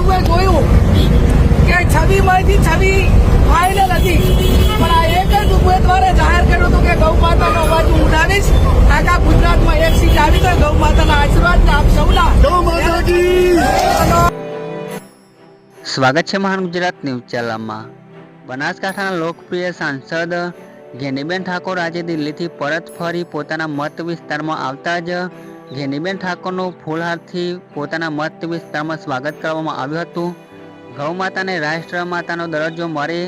સૌએ જોયું. કે છબીમાંથી છબી ફાઇનલ હતી. પણ આ એક જ ઉમેદવારે જાહેર કર્યું હતું કે ગૌ માતાનો અવાજ હું ઉઠાવીશ. આખા ગુજરાતમાં એક સીટ આવી તો ગૌ માતાના આશીર્વાદ આપ સૌના. સ્વાગત છે મહાન ગુજરાત ન્યૂઝ ચેનલમાં. બનાસકાંઠાના લોકપ્રિય સાંસદ ઘેનીબેન ઠાકોર આજે દિલ્હીથી પરત ફરી પોતાના મત વિસ્તારમાં આવતા જ ઘેનીબેન ઠાકોરનું ફૂલહારથી પોતાના મત વિસ્તારમાં સ્વાગત કરવામાં આવ્યું હતું. ગૌ માતાને રાષ્ટ્ર માતાનો દરજ્જો મળે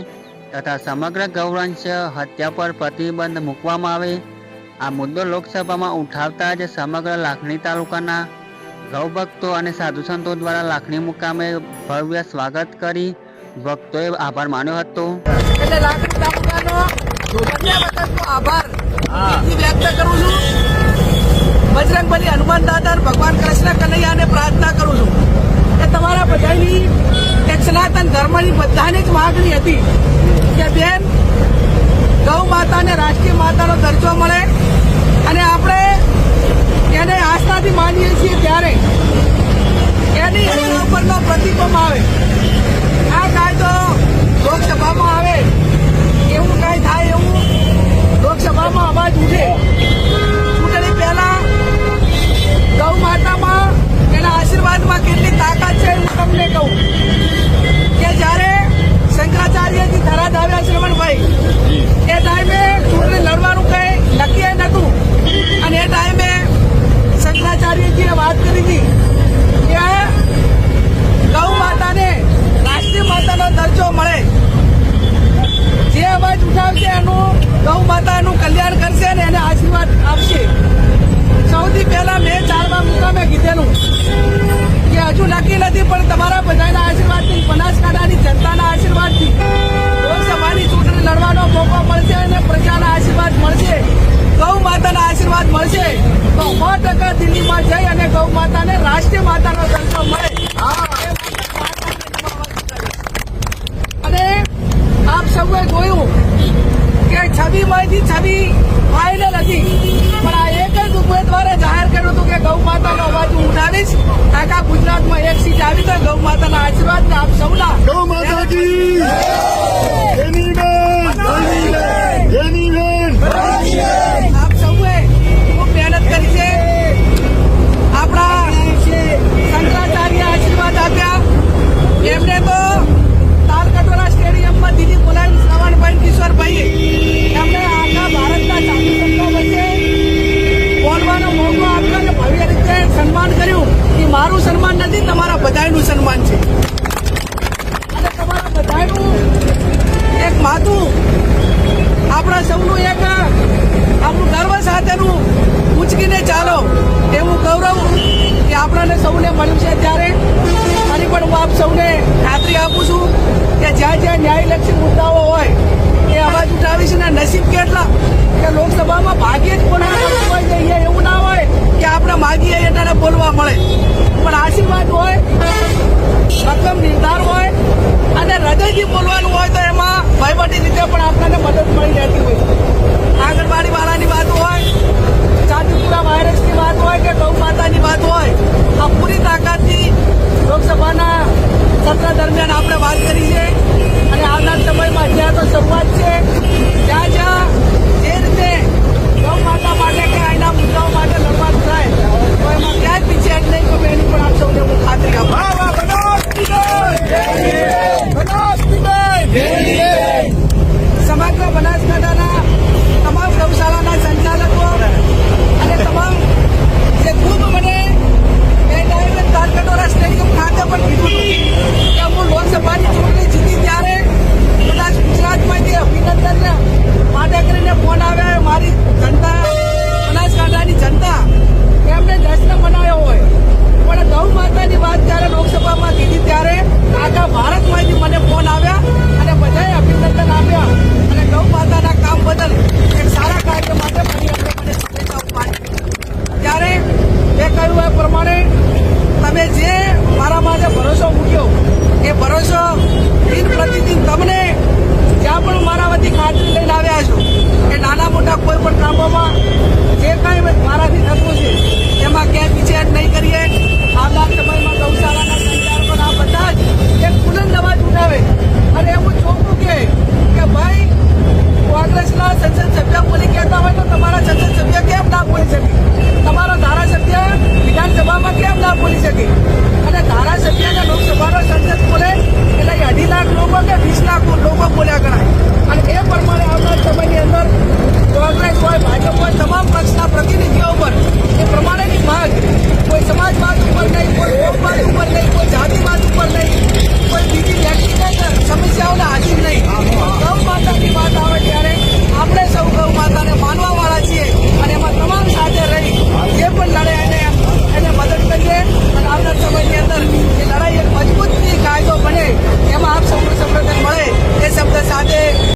તથા સમગ્ર ગૌવંશ હત્યા પર પ્રતિબંધ મૂકવામાં આવે. આ મુદ્દો લોકસભામાં ઉઠાવતા જ સમગ્ર લાખણી તાલુકાના ગૌ ભક્તો અને સાધુ સંતો દ્વારા લાખણી મુકામે ભવ્ય સ્વાગત કરી ભક્તોએ આભાર માન્યો હતો. એટલે લાકડી તાલુકાનો આભાર. વ્યક્ત કરું છું બજરંગબલી હનુમાન દાદા અને ભગવાન કૃષ્ણ કનૈયાને પ્રાર્થના કરું છું કે તમારા બધાની એક સનાતન ધર્મની બધાની જ માગણી હતી કે બેન, ગૌ માતાને રાષ્ટ્રીય માતાનો દરજ્જો મળે અને આપણે એને આસ્થાથી માનીએ છીએ ત્યારે એની એના ઉપરનો પ્રતિબંધ આવે આ કાયદો લોકસભામાં આવે એવું કાંઈ થાય એવું લોકસભામાં અવાજ ઉઠે ચૂંટણી પહેલા ગૌ માતામાં એના આશીર્વાદમાં કેટલી તાકાત છે હું તમને કહું કે જ્યારે શંકરાચાર્યજી થરાદ આવ્યા શ્રવણભાઈ એ ટાઈમે ચૂંટણી લડવાનું કંઈ નક્કી નહોતું અને એ ટાઈમે શંકરાચાર્યજીએ વાત કરી હતી કે ગૌ માતાને રાષ્ટ્રીય માતાનો દરજ્જો મળે જે અવાજ એનું ગૌ માતાનું કલ્યાણ કરશે અને એને આશીર્વાદ આપશે. સૌથી પહેલા મેં ચારમા મુકામે કીધેલું કે હજુ નક્કી નથી, પણ તમારા બધાના આશીર્વાદથી, બનાસકાંઠાની જનતાના આશીર્વાદથી, લોકસભાની ચૂંટણી લડવાનો મોકો મળશે અને પ્રજાના આશીર્વાદ મળશે. ગૌ માતાના આશીર્વાદ મળશે. તો સો ટકા દિલ્હીમાં જઈ અને ગૌ માતાને રાષ્ટ્રીય માતાનો દરજ્જો મળે અને આપ સૌએ જોયું કે છબીમાંથી છબી ફાઇનલ હતી પણ આ એક જ ઉમેદવારે જાહેર કર્યું હતું કે ગૌ માતાનો અવાજ હું ઉઠાવીશ આખા ગુજરાતમાં એક સીટ આવી તો ગૌ માતાના આશીર્વાદ ને આપ સૌના ગૌ માતા કી જેનીબેન જેનીબેન આપ સૌએ ખૂબ મહેનત કરી છે આપણા શંકરાચાર્ય આશીર્વાદ આપ્યા એમને તો તાલકટોરા સ્ટેડિયમમાં દીદી બોલાવી શ્રવણભાઈ કિશોરભાઈએ એમને આખા ભારતના સાધુ સંતો વચ્ચે બોલવાનો મોકો આપ્યો અને ભવ્ય રીતે સન્માન કર્યું એ મારું સન્માન નથી, તમારા બધાનું સન્માન છે. અને તમારા બધાનું એક માથું આપણા સૌનું એક, આપણું ગર્વ સાથેનું ઉંચકીને ચાલો. એવું ગૌરવ કે આપણને સૌને મળ્યું છે ત્યારે ફરી પણ હું આપ સૌને ખાતરી આપું છું કે જ્યાં જ્યાં ન્યાયલક્ષી મુદ્દાઓ હોય, એ અવાજ ઉઠાવીશ ને નસીબ કેટલા? કે લોકસભામાં ભાગ્યે જ કોને હોય જઈએ એવું આપણે માગીએ એટલે બોલવા મળે. પણ આશીર્વાદ હોય રકમ નિર્ધાર હોય, અને હૃદયથી બોલવાનું હોય તો એમાં વહીવટી રીતે પણ આપણને મદદ મળી રહેતી હોય. આંગણવાડી વાળાની વાત હોય